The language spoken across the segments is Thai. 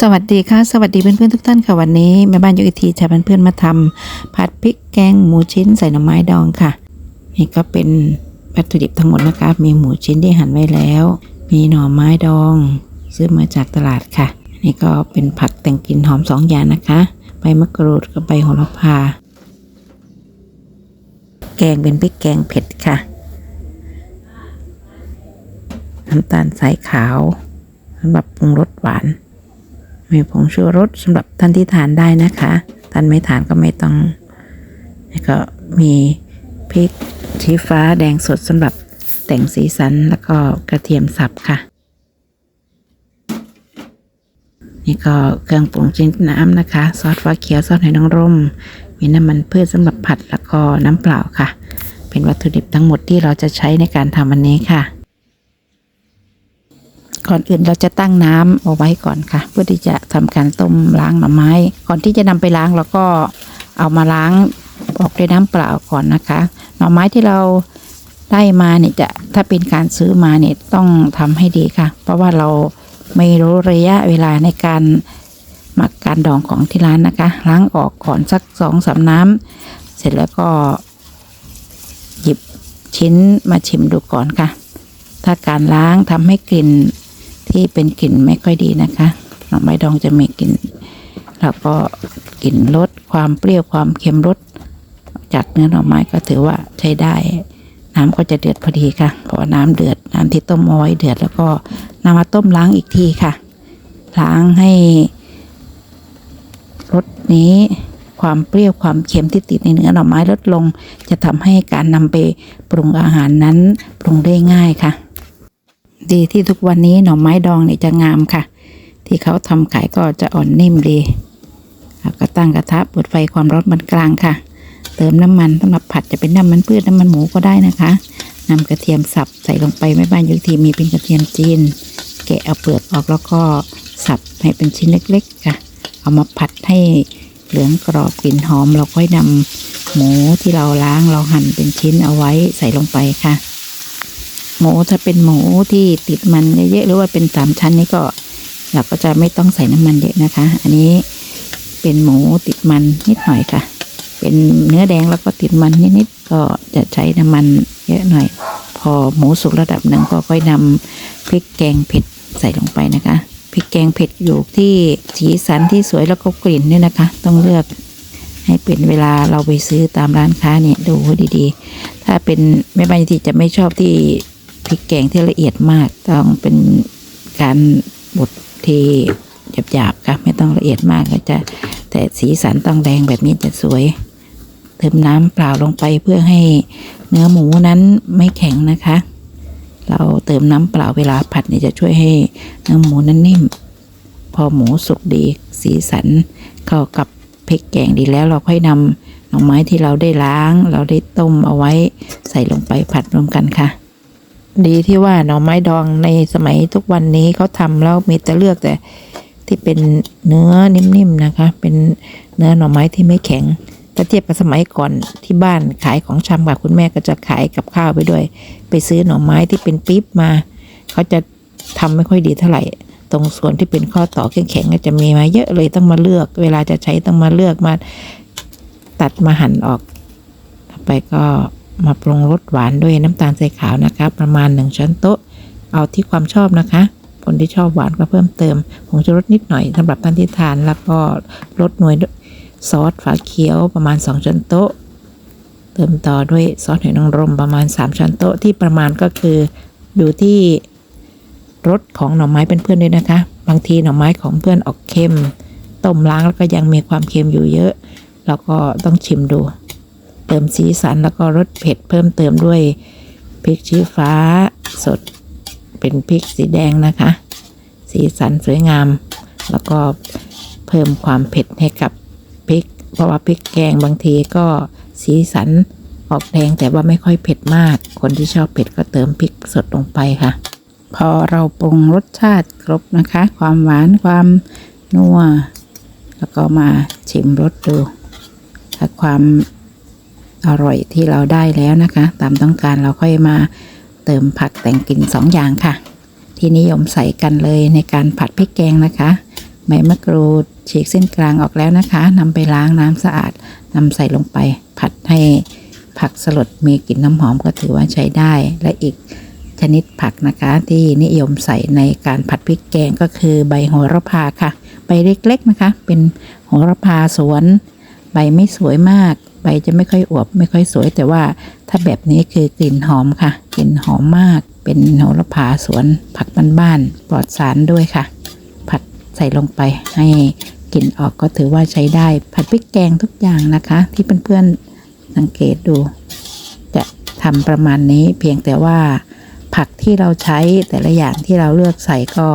สวัสดีค่ะ สวัสดีเพื่อนๆทุกท่านค่ะวันนี้แม่บ้านยกอีกทีจะเพื่อนๆมาทำผัดพริกแกงหมูชิ้นใส่หน่อไม้ดองค่ะ นี่ก็เป็นวัตถุดิบทั้งหมดนะคะ มีหมูชิ้นที่หั่นไว้แล้ว มีหน่อไม้ดอง ซื้อมาจากตลาดค่ะ นี่ก็เป็นผักแต่งกลิ่นหอมสองอย่างนะคะใบมะกรูดกับใบโหระพา แกงเป็นพริกแกงเผ็ดค่ะน้ำตาลสายขาวสำหรับปรุงรสหวาน มีผงชูรสสำหรับท่านที่ทานได้นะคะ ท่านไม่ทานก็ไม่ต้อง แล้วก็มีพริกชี้ฟ้าแดงสดสำหรับแต่งสีสันแล้วก็กระเทียมสับค่ะ นี่ก็เครื่องปรุงชิ้นน้ำนะคะ ซอสฟ้าเขียวซอสหอยนางรม มีน้ำมันพืชสำหรับผัดแล้วก็น้ำเปล่าค่ะ เป็นวัตถุดิบทั้งหมดที่เราจะใช้ในการทำวันนี้ค่ะ ก่อนอื่นเราจะตั้งน้ำเอาไว้ก่อนค่ะ เพื่อที่จะทำการต้มล้างหน่อไม้ ก่อนที่จะนำไปล้างเราก็เอามาล้างออกด้วยน้ำเปล่าก่อนนะคะ หน่อไม้ที่เราได้มาเนี่ยจะถ้าเป็นการซื้อมาเนี่ยต้องทำให้ดีค่ะ เพราะว่าเราไม่รู้ระยะเวลาในการหมักการดองของที่ร้านนะคะ ล้างออกก่อนสักสองสามน้ำเสร็จแล้วก็หยิบชิ้นมาชิมดูก่อนค่ะ ถ้าการล้างทำให้กลิ่น ที่เป็นกลิ่นไม่ค่อยดีนะคะหน่อไม้ดองจะมีกลิ่นแล้วก็กลิ่นลดความเปรี้ยวความเค็มลดจากเนื้อหน่อไม้ก็ถือว่าใช้ได้น้ำก็จะเดือดพอดีค่ะพอน้ำเดือดน้ำที่ต้มเอาไว้เดือดแล้วก็นำมาต้มล้างอีกทีค่ะ ล้างให้รสนี้ความเปรี้ยวความเค็มที่ติดในเนื้อหน่อไม้ลดลง จะทำให้การนำไปปรุงอาหารนั้นปรุงได้ง่ายค่ะ ดีที่ทุกวันนี้หน่อไม้ดองเนี่ยจะงามค่ะ ที่เขาทำขายก็จะอ่อนนิ่มดีแล้วก็ตั้งกระทะเปิดไฟความร้อนปานกลางค่ะ เติมน้ำมันสำหรับผัดจะเป็นน้ำมันพืชน้ำมันหมูก็ได้นะคะนำกระเทียมสับใส่ลงไปแม่บ้านยุทีมีเป็นกระเทียมจีน แกะเอาเปลือกออกแล้วก็สับให้เป็นชิ้นเล็กๆค่ะ เอามาผัดให้เหลืองกรอบกลิ่นหอมเราค่อยนำหมูที่เราล้างเราหั่นเป็นชิ้นเอาไว้ใส่ลงไปค่ะ หมูถ้าเป็นหมูที่ติดมันเยอะๆหรือว่าเป็นสามชั้นนี่ก็ เราก็จะไม่ต้องใส่น้ำมันเยอะนะคะ อันนี้เป็นหมูติดมันนิดหน่อยค่ะ เป็นเนื้อแดงแล้วก็ติดมันนิดๆก็จะใช้น้ำมันเยอะหน่อย พอหมูสุกระดับหนึ่งก็ค่อยนำพริกแกงเผ็ดใส่ลงไปนะคะพริกแกงเผ็ดอยู่ที่สีสันที่สวยแล้วก็กลิ่นเนี่ยนะคะ ต้องเลือกให้เป็นเวลาเราไปซื้อตามร้านค้าเนี่ยดูดีๆ ถ้าเป็นแม่บ้านที่จะไม่ชอบที่ ริกแกงที่ละเอียดมากต้องเป็นการบดที่หยาบๆค่ะไม่ต้องละเอียดมากก็จะ แต่สีสันต้องแดงแบบนี้จะสวย เติมน้ำเปล่าลงไปเพื่อให้เนื้อหมูนั้นไม่แข็งนะคะ เราเติมน้ำเปล่าเวลาผัดเนี่ยจะช่วยให้เนื้อหมูนั้นนิ่ม พอหมูสุกดีสีสันเข้ากับพริกแกงดีแล้วเราค่อยนำหน่อไม้ที่เราได้ล้าง เราได้ต้มเอาไว้ใส่ลงไปผัดรวมกันค่ะ ดีที่ว่าหน่อไม้ดองในสมัยทุกวันนี้เขาทำแล้วมีแต่เลือกแต่ ที่เป็นเนื้อนิ่มๆนะคะ เป็นเนื้อหน่อไม้ที่ไม่แข็งถ้าเทียบกับสมัยก่อนที่บ้านขายของชำกับคุณแม่ก็จะขายกับข้าวไปด้วย ไปซื้อหน่อไม้ที่เป็นปี๊บมาเขาจะทำไม่ค่อยดีเท่าไหร่ ตรงส่วนที่เป็นข้อต่อแข็งๆก็จะมีมาเยอะเลยต้องมาเลือก เวลาจะใช้ต้องมาเลือกมาตัดมาหั่นออก ต่อไปก็ มาปรุงรสหวานด้วยน้ำตาลทรายขาวนะคะ ประมาณหนึ่งช้อนโต๊ะ เอาที่ความชอบนะคะ คนที่ชอบหวานก็เพิ่มเติมผงชูรสนิดหน่อยสำหรับท่านที่ทานแล้วก็ลดหน่วยซอสฝาเขียวประมาณ 2 ช้อนโต๊ะ เติมต่อด้วยซอสหอยนางรมประมาณ 3 ช้อนโต๊ะที่ประมาณก็คืออยู่ที่รสของหน่อไม้เป็นเพื่อนด้วยนะคะ บางทีหน่อไม้ของเพื่อนออกเค็มต้มล้างแล้วก็ยังมีความเค็มอยู่เยอะเราก็ต้องชิมดู เติมสีสันแล้วก็รสเผ็ดเพิ่มเติมด้วยพริกชี้ฟ้าสดเป็นพริกสีแดงนะคะ สีสันสวยงาม แล้วก็เพิ่มความเผ็ดให้กับพริก เพราะว่าพริกแกงบางทีก็สีสันออกแดงแต่ว่าไม่ค่อยเผ็ดมาก คนที่ชอบเผ็ดก็เติมพริกสดลงไปค่ะ พอเราปรุงรสชาติครบนะคะ ความหวานความนัวแล้วก็มาชิมรสดู ถ้าความ อร่อยที่เราได้แล้วนะคะ ตามต้องการเราค่อยมาเติมผักแต่งกลิ่นสองอย่างค่ะ ที่นิยมใส่กันเลยในการผัดพริกแกงนะคะใบมะกรูดฉีกเส้นกลางออกแล้วนะคะนำไปล้างน้ำสะอาดนำใส่ลงไป ผัดให้ผักสลดมีกลิ่นน้ำหอมก็ถือว่าใช้ได้และอีกชนิดผักนะคะที่นิยมใส่ในการผัดพริกแกงก็คือใบโหระพาค่ะ ใบเล็กๆนะคะ เป็นโหระพาสวน ใบไม่สวยมาก ใบจะไม่ค่อยอวบไม่ค่อยสวย แต่ว่าถ้าแบบนี้คือกลิ่นหอมค่ะ กลิ่นหอมมาก เป็นโหระพาสวนผักบ้านๆปลอดสารด้วยค่ะ ผัดใส่ลงไปให้กลิ่นออกก็ถือว่าใช้ได้ ผัดพริกแกงทุกอย่างนะคะ ที่เพื่อนๆสังเกตดู จะทำประมาณนี้เพียงแต่ว่าผักที่เราใช้แต่ละอย่างที่เราเลือกใส่ก็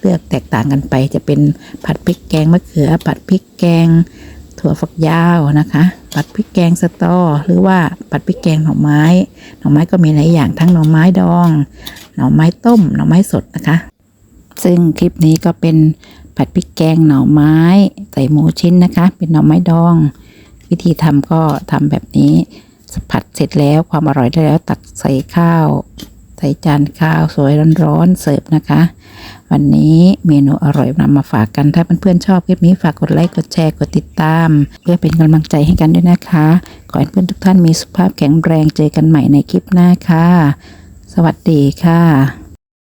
เลือกแตกต่างกันไป จะเป็นผัดพริกแกงมะเขือ ผัดพริกแกง ถั่วฝักยาวนะคะ ผัดพริกแกงสตอ หรือว่าผัดพริกแกงหน่อไม้ หน่อไม้ก็มีหลายอย่างทั้งหน่อไม้ดอง หน่อไม้ต้ม หน่อไม้สดนะคะ ซึ่งคลิปนี้ก็เป็นผัดพริกแกงหน่อไม้ใส่หมูชิ้นนะคะ เป็นหน่อไม้ดอง วิธีทำก็ทำแบบนี้ผัดเสร็จแล้วความอร่อยได้แล้วตักใส่ข้าว ใส่จานข้าวสวยร้อนๆเสิร์ฟนะคะ วันนี้เมนูอร่อยนำมาฝากกันถ้าเพื่อนๆชอบคลิปนี้ฝากกดไลค์กดแชร์กดติดตาม เพื่อเป็นกำลังใจให้กันด้วยนะคะ ขอให้เพื่อนทุกท่านมีสุขภาพแข็งแรงเจอกันใหม่ในคลิปหน้าค่ะ สวัสดีค่ะ